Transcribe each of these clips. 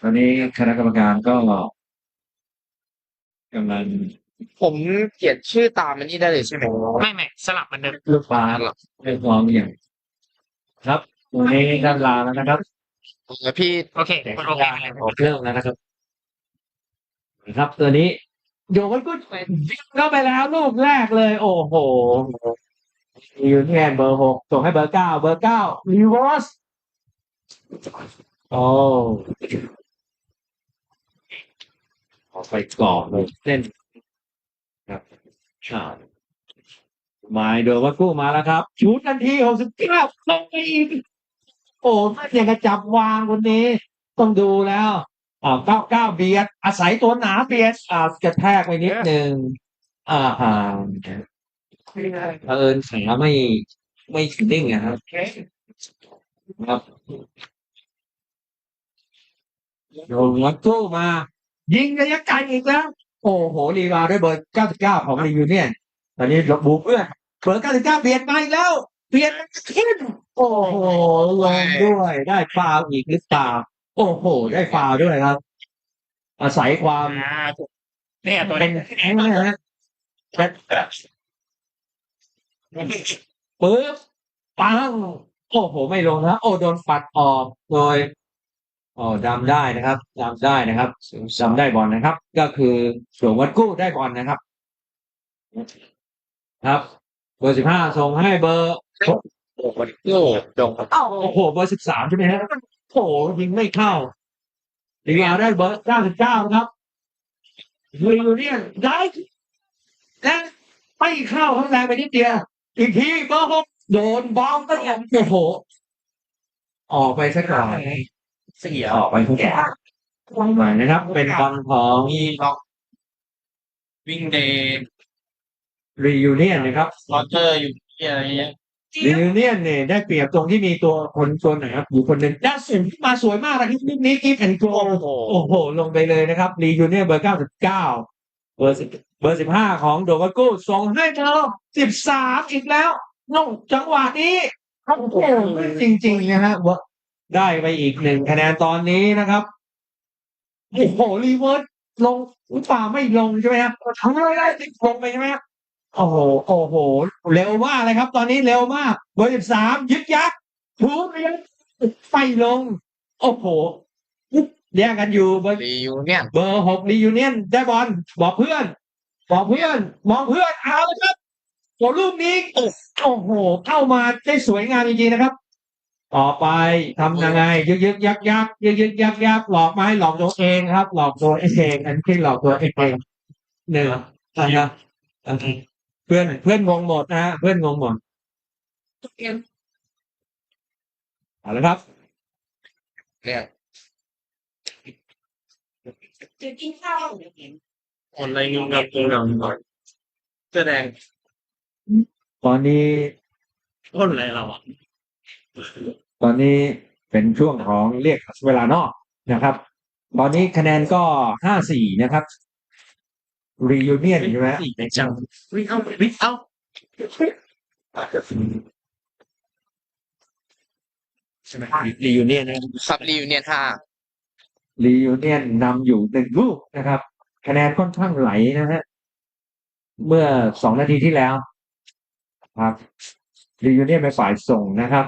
ตอนนี้คณะกรรมการก็กำลังผมเขียนชื่อตามมันนี่ได้เลยใช่ไหมไม่ไม่สลับเหมันเดิมลูกฟ้าเรียกร้องอย่างครับตัวนี้ด้านลางแล้วนะครับแล้วพี่โอเคกดโอเคไปเลยออกเครื่องแล้วนะครับนะครับตัวนี้โยนก็เข้าไปแล้วลูกแรกเลย โอ้โหยูเนียนเบอร์หกส่งให้เบอร์เก้าเบอร์เก้ารีเวอร์สโอ้ ออกไปกรอบเลยเส้นครับชาไมายโดนว่ากู้มาแล้วครับชูดทันทีหกสิบเก้าลงไปอีกโอ้ไม่อยากจะจับวางคนนี้ ต้องดูแล้วอ่าเก้าเก้าเบียด อาศัยตัวหนาเบียดอ่ากระแทกไปนิดหนึ่งอ่าห่าเผอิญขาไม่ไม่นิ่งอะครับครับโดนวัดกู้มา ยิงระยะไกลอีกแล้ว โอ้โหรีวาด้วยเบอร์ 99 ของรีวิวเนี่ยตอนนี้ลบบูเพื่อนเบอร์ 99เบียดมาอีกแล้วเบียดขึ้นโอ้โหลงด้วยได้ฟาวล์อีกหรือเปล่าโอ้โห ได้ฟาวล์ด้วยครับ อาศัยความอ่าเนี่ยตัวเป็นี้นแข็งนะฮะปึ๊บปังโอ้โห ไม่ลงนะโอ้โดนปัดออกโดย อ๋อดำได้นะครับดำได้นะครับดำได้บอลนะครับ ก็คือสวมวัดกู้ได้บอลนะครับ ครับ เบอร์สิบห้าส่งให้เบอร์โอ้โหโอ้ดงอ้าวโอ้โหเบอร์สิบสามใช่ไหมฮะโอ้โหยิงไม่เข้าดีกว่าได้เบอร์เก้าสิบเก้าครับยูเนียนได้และไม่เข้าข้างแรงไปนิดเดียวอีกทีเบอร์หกโดนบอลก็ยังโอ้โหออกไปสักหน่อย เสียออกไปทุกอย่างหน่อยนะครับ เป็นบอลของมีล็อกวิ่งเดย์รียูเนียนนะครับลอเจอร์อยู่ที่อะไรเงี้ยรียูเนียนเนี่ยได้เปรียบตรงที่มีตัวคนตัวไหนครับอยู่คนหนึ่งด้านสูงขึ้นมาสวยมากนะครับลูกนี้กิฟแอนโกโอ้โหโอ้โห ลงไปเลยนะครับรียูเนียนเบอร์เก้าสิบเก้าเบอร์สิบเบอร์สิบห้าของโดวากูส่งให้เธอสิบสามอีกแล้วน้องจังหวะนี้โอ้โหจริง ๆ นะฮะว่า ได้ไปอีกหนึ่งคะแนนตอนนี้นะครับโอ้โหรีเวิร์สลงหรือเปล่าไม่ลงใช่ไหมครับทำอะไรได้ลงไปใช่ไหมครับโอ้โหโอ้โห เร็วมากเลยครับ ตอนนี้เร็วมากเบอร์สิบสามยึกยักถูกเลยไฟลง โอ้โหแย่งกันอยู่เบอร์รียูเนี่ยเบอร์หกรียูเนียนได้บอลบอกเพื่อน บอกเพื่อน มองเพื่อนเอาเลยครับโอ้ลูกนี้โอ้โหเข้ามาได้สวยงามจริงๆนะครับ ต่อไปทำยังไงยึกยึกยักยักยึกยึกยักยักหลอกไม้หลอกตัวเองครับ หลอกตัวเองอันที่หลอกตัวเองหนึ่งนะครับเพื่อนเพื่อนงงหมดนะฮะเพื่อนงงหมดเอาละครับเนี่ยจะกินข้าวคนอะไรยุ่งกับตัวเราหน่อยแสดงตอนนี้ต้นอะไรเราอะ ตอนนี้เป็นช่วงของเรียกเวลานอกนะครับ ตอนนี้คะแนนก็ห้าสี่นะครับรียูเนียนใช่ไหมสี่ในจังวิ่งเอาวิ่งเอาใช่ไหมรียูเนียนนะซับรียูเนี่ยห้ารียูเนียนนำอยู่หนึ่งลูกนะครับ คะแนนค่อนข้างไหลนะฮะเมื่อสองนาทีที่แล้ว ครับรียูเนียนเป็นฝ่ายส่งนะครับ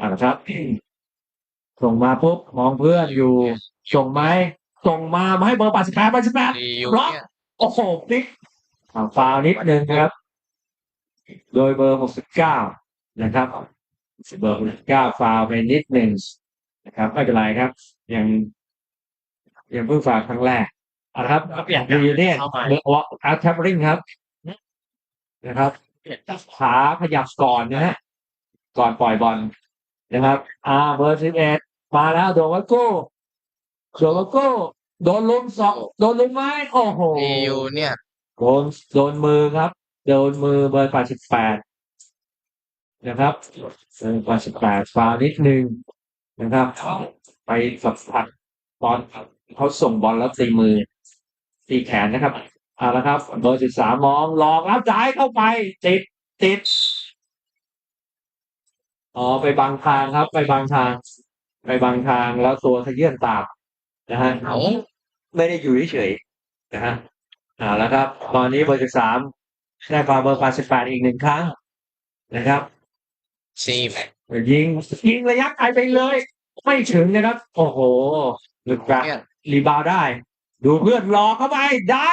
อ่าครับ ส่งมาปุ๊บมองเพื่อนอยู่ ส่งไหมส่งมามาให้เบอร์ปัดสิบแปดปัดสิบแปดรียูเนี่ยโอ้โหพลิกอ่าฟาวล์นิดนึงนะครับ โดยเบอร์หกสิบเก้านะครับเบอร์หกสิบเก้าฟาวล์ไปนิดหนึ่งนะครับไม่เป็นไรครับ ยังยังเพิ่งฟาวล์ครั้งแรกอะครับดีเนี่ยเบอร์วออาร์ทับริงครับ นะครับ ขาขยับก่อนนะฮะก่อนปล่อยบอล นะครับ อ่าเบอร์สิบเอ็ดมาแล้วโดนวัตโก้โดนวัตโก้โดนลุมสองโดนลุมไม้โอ้โหรียูเนี่ย โดนโดนมือครับ โดนมือเบอร์แปดสิบแปดนะครับเบอร์แปดสิบแปดฟาวล์นิดนึงนะครับ ไปสัมผัสบอลเขาส่งบอลแล้วตีมือ ตีแขนนะครับเอาละครับ เบอร์สิบสามมองหลอกแล้วจ่ายเข้าไปติดติด อ๋อไปบังทางครับ ไปบังทาง ไปบังทางแล้วตัวขยื่นตากนะฮะเอาไม่ได้อยู่เฉยๆนะฮะเอาแล้วครับ ตอนนี้เบอร์สิบสามได้ฟาวล์เบอร์แปดสิบแปดอีกหนึ่งครั้งนะครับซีแมกยิงยิงระยะไกลไปเลย ไม่ถึงนะครับ โอ้โหหลุดกระรีบาวด์ได้ ดูเพื่อนรอเข้าไป ได้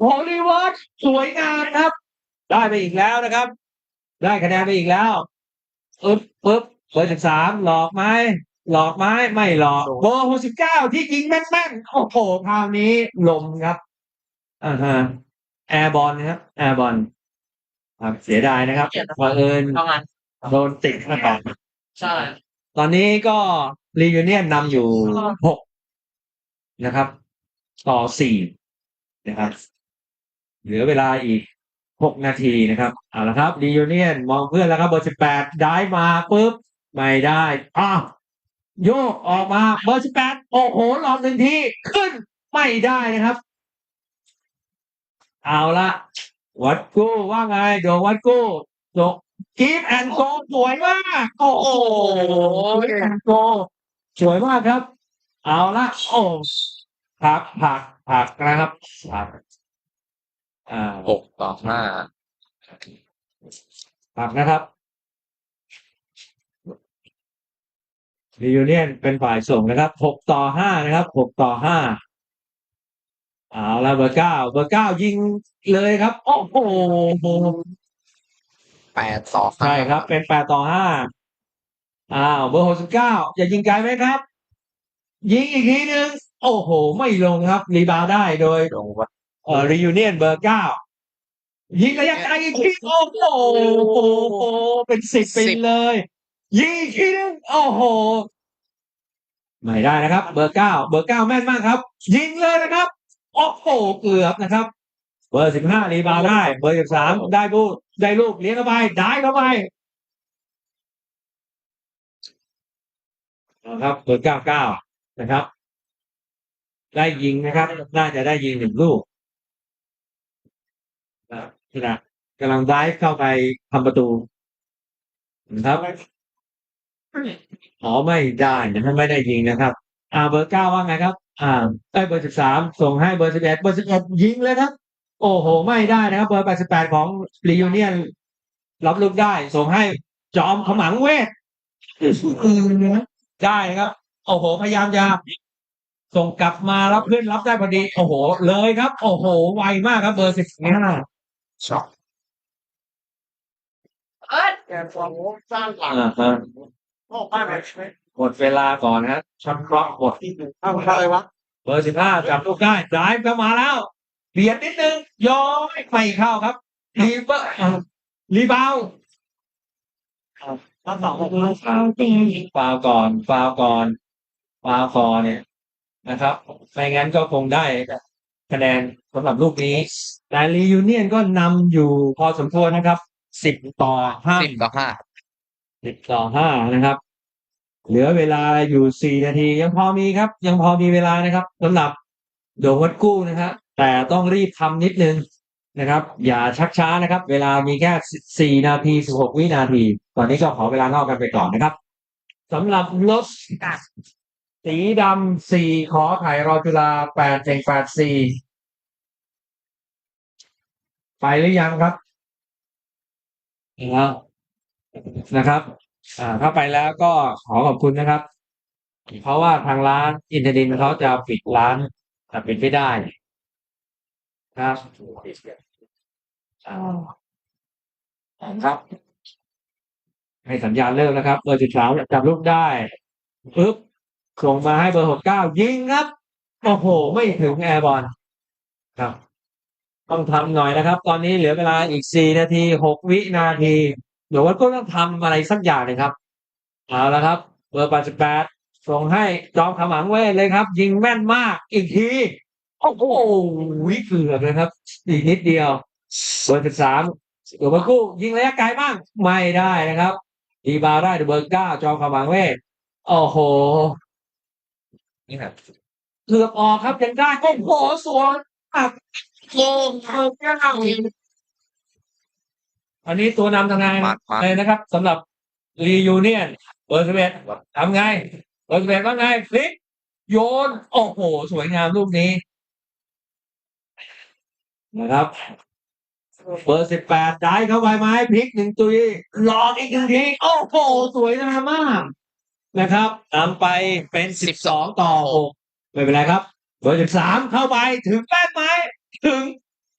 โฮลิเวิร์ดสวยงามครับ ได้ไปอีกแล้วนะครับ ได้คะแนนไปอีกแล้ว อึ๊บปึ๊บเบอร์สิบสามหลอกไหมหลอกไหมไม่หลอกเบอร์หกสิบเก้าที่ยิงแม่นๆโอ้โหคราวนี้ลมครับอ่าฮะแอร์บอลนะครับแอร์บอลครับเสียดายนะครับบังเอิญต้องงั้นโดนติดหน้าต่างใช่ ตอนนี้ก็รียูเนียนนำอยู่หกนะครับ ต่อสี่นะครับ เหลือเวลาอีก หกนาทีนะครับเอาละครับรียูเนียนมองเพื่อนแล้วครับเบอร์สิบแปดได้มาปุ๊บไม่ได้อ้าวโยกออกมาเบอร์สิบแปดโอ้โหลอกหนึ่งทีขึ้นไม่ได้นะครับ เอาละวัดกู้ว่าไงโดวัดกู้โดกีฟแอนโกสวยมากโอ้โหแอนโกสวยมากครับ เอาละโอ้ผักผักผักนะครับผัก อ่าหกต่อห้าผักนะครับรียูเนียนเป็นฝ่ายส่งนะครับหกต่อห้านะครับหกต่อห้าเอาละเบอร์เก้าเบอร์เก้ายิงเลยครับ โอ้โหแปดต่อห้าใช่ครับ เป็นแปดต่อห้าอ้าวเบอร์หกสิบเก้าจะยิงไกลไหมครับ ยิงอีกทีหนึ่งโอ้โห ไม่ลงครับรีบาวด์ได้โดยลงว่า เอ่อรียูเนียนเบอร์เก้ายิงระยะไกลอีกทีโอ้โหเป็นสิบไปเลย ยิงอีกทีนึงโอ้โหไม่ได้นะครับ เบอร์เก้าเบอร์เก้าแม่นมากครับ ยิงเลยนะครับโอ้โหเกือบนะครับ เบอร์สิบห้ารีบาวด์ได้ เบอร์สิบสามได้ลูกได้ลูกเลี้ยงเข้าไปได้เข้าไปนะครับเบอร์เก้าเก้านะครับ ได้ยิงนะครับ น่าจะได้ยิงหนึ่งลูก นะครับขณะกำลังไดฟ์เข้าไปทำประตูนะครับอ๋อไม่ได้นะครับไม่ได้ยิงนะครับ อ่าเบอร์เก้าว่าไงครับ อ่าได้เบอร์สิบสามส่งให้เบอร์สิบเอ็ดเบอร์สิบเอ็ดยิงเลยครับ โอ้โห ไม่ได้นะครับ เบอร์แปดสิบแปดของรียูเนียนรับลูกได้ ส่งให้จอมขมังเวทได้นะครับ โอ้โห พยายามจะส่งกลับมารับเพื่อนรับได้พอดี โอ้โห เลยครับ โอ้โห ไวมากครับ เบอร์สิบห้า ช็อตเอ้ยแกฟังสร้างหลังอ่าฮะโอ้ป้าแบบหมดเวลาก่อนนะครับช็อตคล็อกหมดทำอะไรวะเบอร์สิบห้าจับลูกได้ดายเข้ามาแล้วเบียดนิดนึงย้อยไม่เข้าครับรีเบอร์อ่ารีบาวด์ถ้าสองฟาวฟาวก่อนฟาวก่อนฟาวก่อนเนี่ยนะครับไม่งั้นก็คงได้ คะแนนสำหรับลูกนี้แต่รียูเนียนก็นำอยู่พอสมควรนะครับสิบต่อห้าสิบต่อห้าสิบต่อห้านะครับ เหลือเวลาอยู่สี่นาที ยังพอมีครับ ยังพอมีเวลานะครับสำหรับโดวัดกู้นะครับแต่ต้องรีบทำนิดนึงนะครับ อย่าชักช้านะครับ เวลามีแค่สี่นาทีสิบหกวินาที ตอนนี้ก็ขอเวลานอกกันไปก่อนนะครับสำหรับรถ สีดำสี่ขอไข่รอจุฬาแปดเจ็ดแปดสี่ไปหรือยังครับแล้วนะครับ อ่า ถ้าไปแล้วก็ขอขอบคุณนะครับ เพราะว่าทางร้านอินเทอร์ดินเขาจะปิดร้านแต่ปิดไม่ได้ครับอ่าครับให้สัญญาณเลิกนะครับเบอร์สิบสามจับลูกได้ปึ๊บ ส่งมาให้เบอร์หกเก้ายิงครับ โอ้โห ไม่ถึงแอร์บอลครับ ต้องทำหน่อยนะครับ ตอนนี้เหลือเวลาอีกสี่นาทีหกวินาที เดี๋ยวว่าก็ต้องทำอะไรสักอย่างหนึ่งครับเอาละครับ เบอร์88ส่งให้จอมขมังเว้เลยครับ ยิงแม่นมากอีกทีโอ้โหวิเกือบเลยครับ อีกนิดเดียวเบอร์13เดี๋ยวมากู้ยิงระยะไกลบ้างไม่ได้นะครับดีบาได้เบอร์9จอมขมังเว้โอ้โห นี่แบบเกือบออกครับยังได้โอ้โหสวนอักโกงเบอร์เก้าอันนี้ตัวนำทางไงมามาเลยนะครับสำหรับรียูเนียนเบอร์สิบเอ็ดทำไง เบอร์สิบเอ็ดว่าไงฟลิกโยน โอ้โห สวยงามลูกนี้ นะครับ เบอร์สิบแปดได้เข้าไปไหมพลิกหนึ่งตุยหลอกอีกหนึ่งทีโอ้โห สวยงามมาก นะครับนำไปเป็นสิบสองต่อหกไม่เป็นไรครับเบอร์สิบสามเข้าไปถึงแป้นไหมถึง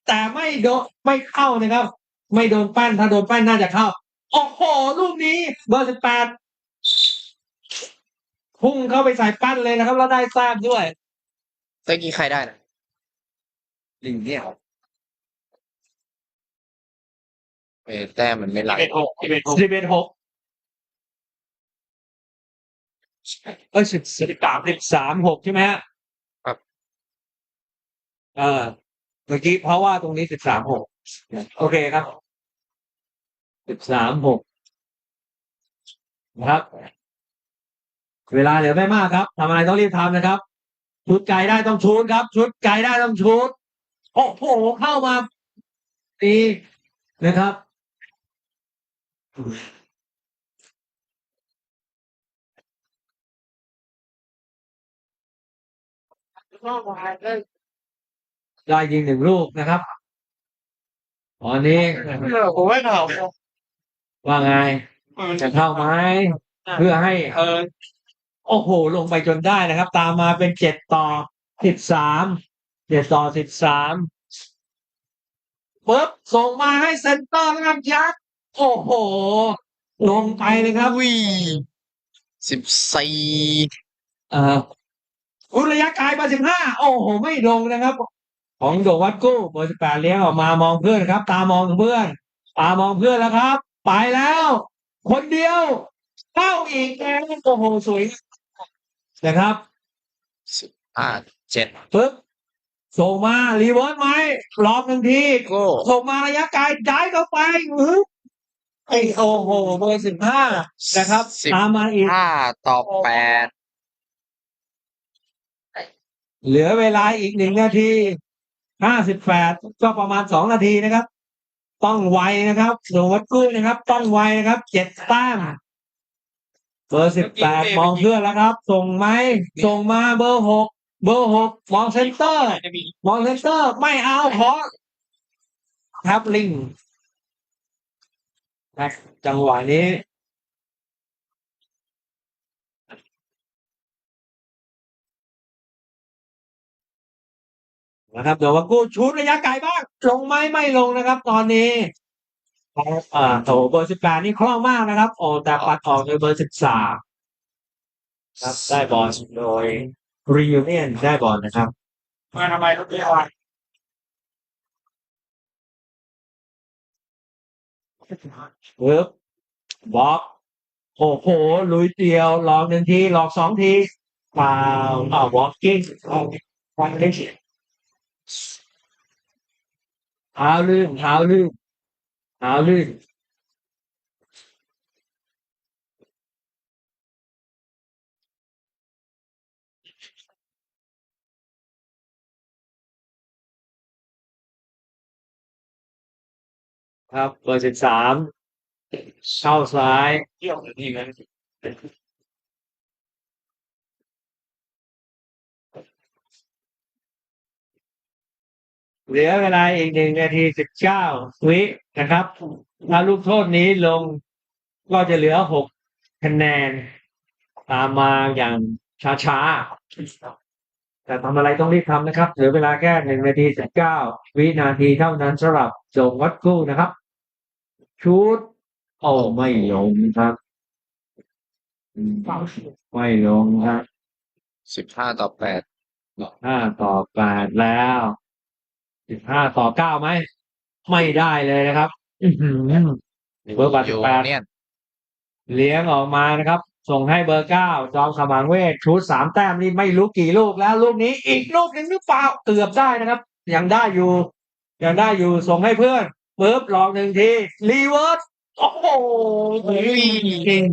แต่ไม่โดนไม่เข้านะครับ ไม่โดนแป้นถ้าโดนแป้นน่าจะเข้า โอ้โหลูกนี้ เบอร์สิบแปดพุ่งเข้าไปใส่แป้นเลยนะครับ แล้วได้แต้มด้วยตะกี้ใครได้นะลิงเนี่ยครับเออแต้มมันไม่ไหลสิบเอ็ดหกสิบเอ็ดหก เอ็ดหกเอ้ยสิบสิบสามสิบสามหกใช่ไหมฮะครับเออเมื่อกี้เพราะว่าตรงนี้สิบสามหกโอเคครับสิบสามหกนะครับ เวลาเหลือไม่มากครับทำอะไรต้องรีบทำนะครับ ชุดไก่ได้ต้องชูดครับ ชุดไก่ได้ต้องชูดโอ้โหเข้ามาดีนะครับ ได้ยิงหนึ่งลูกนะครับตอนนี้ผมไม่เอาว่าไงจะเข้าไหมเพื่อให้เออโอ้โห ลงไปจนได้นะครับ ตามมาเป็นเจ็ดต่อสิบสามเจ็ดต่อสิบสามปุ๊บส่งมาให้เซนเตอร์นะครับยักษ์โอ้โห ลงไปเลยครับวิสิบสี่เอ่อ อุยระยะไกลมาสิบห้าโอ้โหไม่ลงนะครับ ของโดวัดกู้เบอร์สิบแปดเลี้ยงออกมามองเพื่อนครับ ตามองเพื่อนตามองเพื่อนแล้วครับ ไปแล้ว คนเดียวเข้าอีกแล้วโอ้โหสวยนะครับสิบห้าเจ็ดปึ๊บส่งมารีเวิร์สไหมรอบหนึ่งทีโก้ส่งมาระยะไกลย้ายเข้าไปอื้อไอ้โอ้โหเบอร์สิบห้านะครับสิบตามมาอีกห้าต่อแปด เหลือเวลาอีกหนึ่งนาทีห้าสิบแปดก็ประมาณสองนาทีนะครับ ต้องไวนะครับโดวัดกู้นะครับ ต้องไวนะครับเจ็ดแต้มเบอร์สิบแปดมองเพื่อนแล้วครับ ส่งไหมส่งมาเบอร์หกเบอร์หกมองเซนเตอร์ มองเซนเตอร์ไม่เอาขอครับลิงนะจังหวะนี้ นะครับเดี๋ยวว่ากู้ชูดระยะไกลบ้าง ลงไหมไม่ลงนะครับ ตอนนี้อ่าโถเบอร์สิบแปดนี่คล่องมากนะครับ โอ้แต่ปัดออกโดยเบอร์สิบสามครับได้บอลโดยรียูเนียนได้บอลนะครับมาทำไมต้องเรียกว่าเวิร์บบล็อกโอ้โหลุยเดียวหลอกหนึ่งทีหลอกสองทีเปล่าอ่าวอล์กิ้งวันนี้ เท้าลื่นเท้าลื่นเท้าลื่นครับเบอร์สิบสามเข้าซ้ายเที่ยวนี่นะ เหลือเวลาอีกหนึ่งนาทีสิบเก้าวินะครับถ้าลูกโทษนี้ลงก็จะเหลือหกคะแนน ตามมาอย่างช้าๆ แต่ทำอะไรต้องรีบทำนะครับ เหลือเวลาแค่หนึ่งนาทีสิบเก้าวินาทีเท่านั้นสำหรับส่งวัดกู้นะครับ ชุดโอ้ไม่ลงครับอืมไม่ลงครับสิบห้าต่อแปดห้าต่อแปดแล้ว สิบห้าต่อเก้าไหม ไม่ได้เลยนะครับอื้อหือเบอร์แปดสิบแปดเนี่ยเลี้ยงออกมานะครับ ส่งให้เบอร์เก้าจอมขมังเวทชุดสามแต้มนี่ไม่รู้กี่ลูกแล้ว ลูกนี้อีกลูกหนึ่งหรือเปล่าเกือบได้นะครับ ยังได้อยู่ ยังได้อยู่ส่งให้เพื่อนปึ๊บลองหนึ่งทีรีเวิร์สโอ้โหจริง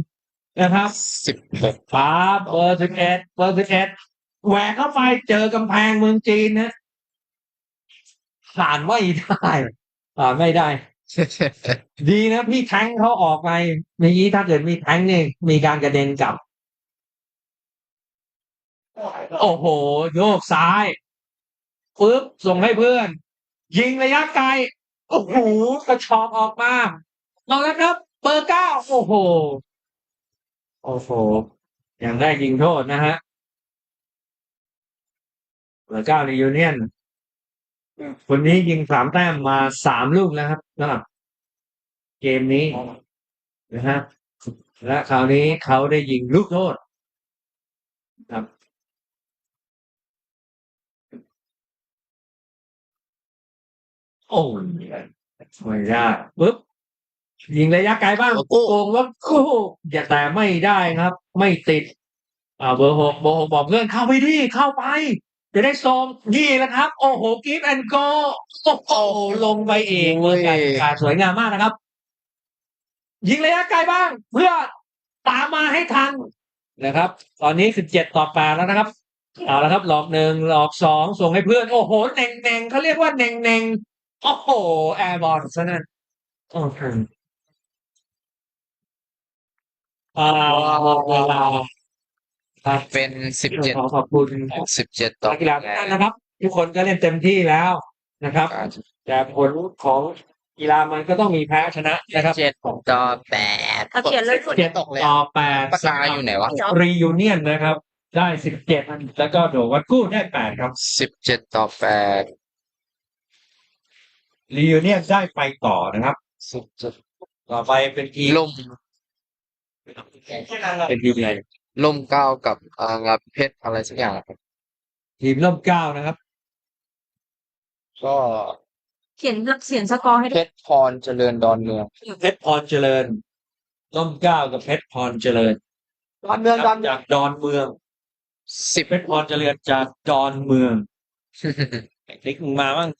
นะครับสิบหกป้าบเบอร์สิบเอ็ดเบอร์สิบเอ็ดแหวกเข้าไปเจอกำแพงเมืองจีนนะ ผ่านไม่ได้ผ่านไม่ได้ ดีนะพี่แทงเขาออกไปเมื่อกี้ถ้าเกิดมีแทงเนี่ยมีการกระเด็นกลับ โอ้โห โยกซ้ายปึ๊บส่งให้เพื่อน ยิงระยะไกล โอ้โหกระชอกออกมาเอาแล้วครับ เบอร์เก้าโอ้โห โอ้โหยังได้ยิงโทษนะฮะเบอร์เก้าในยูเนียน คนนี้ยิงสามแต้มมาสามลูกแล้วครับสำหรับเกมนี้นะฮะและคราวนี้เขาได้ยิงลูกโทษครับโอ้ยไม่ได้ปึ๊บยิงระยะไกลบ้างโอ้โกงว่าคู่อย่าแต่ไม่ได้ครับ ไม่ติด อ่าเบอร์หกเบอร์หกบอกเพื่อนเข้าไปดิเข้าไป จะได้ทรงนี่แหละครับ โอ้โหกีฟแอนโกโอ้โหลงไปเองเลยการสวยงามมากนะครับ ยิงระยะไกลบ้าง เพื่อตามมาให้ทันนะครับ ตอนนี้คือเจ็ดต่อแปดแล้วนะครับเอาละครับหลอกหนึ่งหลอกสองส่งให้เพื่อน โอ้โหเน่งเน่งเขาเรียกว่าเน่งเน่งโอ้โหแอร์บอลซะนั่นโอ้โหอ่าหมดเวลา ครับเป็นสิบเจ็ดขอขอบคุณสิบเจ็ดต่อนักกีฬาทุกท่านนะครับ ทุกคนก็เล่นเต็มที่แล้วนะครับ แต่ผลของกีฬามันก็ต้องมีแพ้ชนะนะครับเจ็ดต่อแปดเอาเขียนเลยเจ็ดต่อแปดปากกาอยู่ไหนวะรียูเนียนนะครับ ได้สิบเจ็ดแล้วก็โดวัดกู้ได้แปดครับสิบเจ็ดต่อแปดรียูเนียนได้ไปต่อนะครับสิบเจ็ดต่อไปเป็นทีมล่มเป็นทีมอะไร ล่มเก้ากับอ่าเพชรอะไรสักอย่างครับทีมร่มเกล้านะครับ ก็เขียนเขียนสกอร์ให้เพด้วยชรพรเจริญดอนเมือง เพชรพรเจริญร่มเกล้ากับเพชรพรเจริญดอนเมืองดอนจากดอนเมืองสิบ เพชรพรเจริญจากดอนเมืองติ๊กมึงมาบ้าง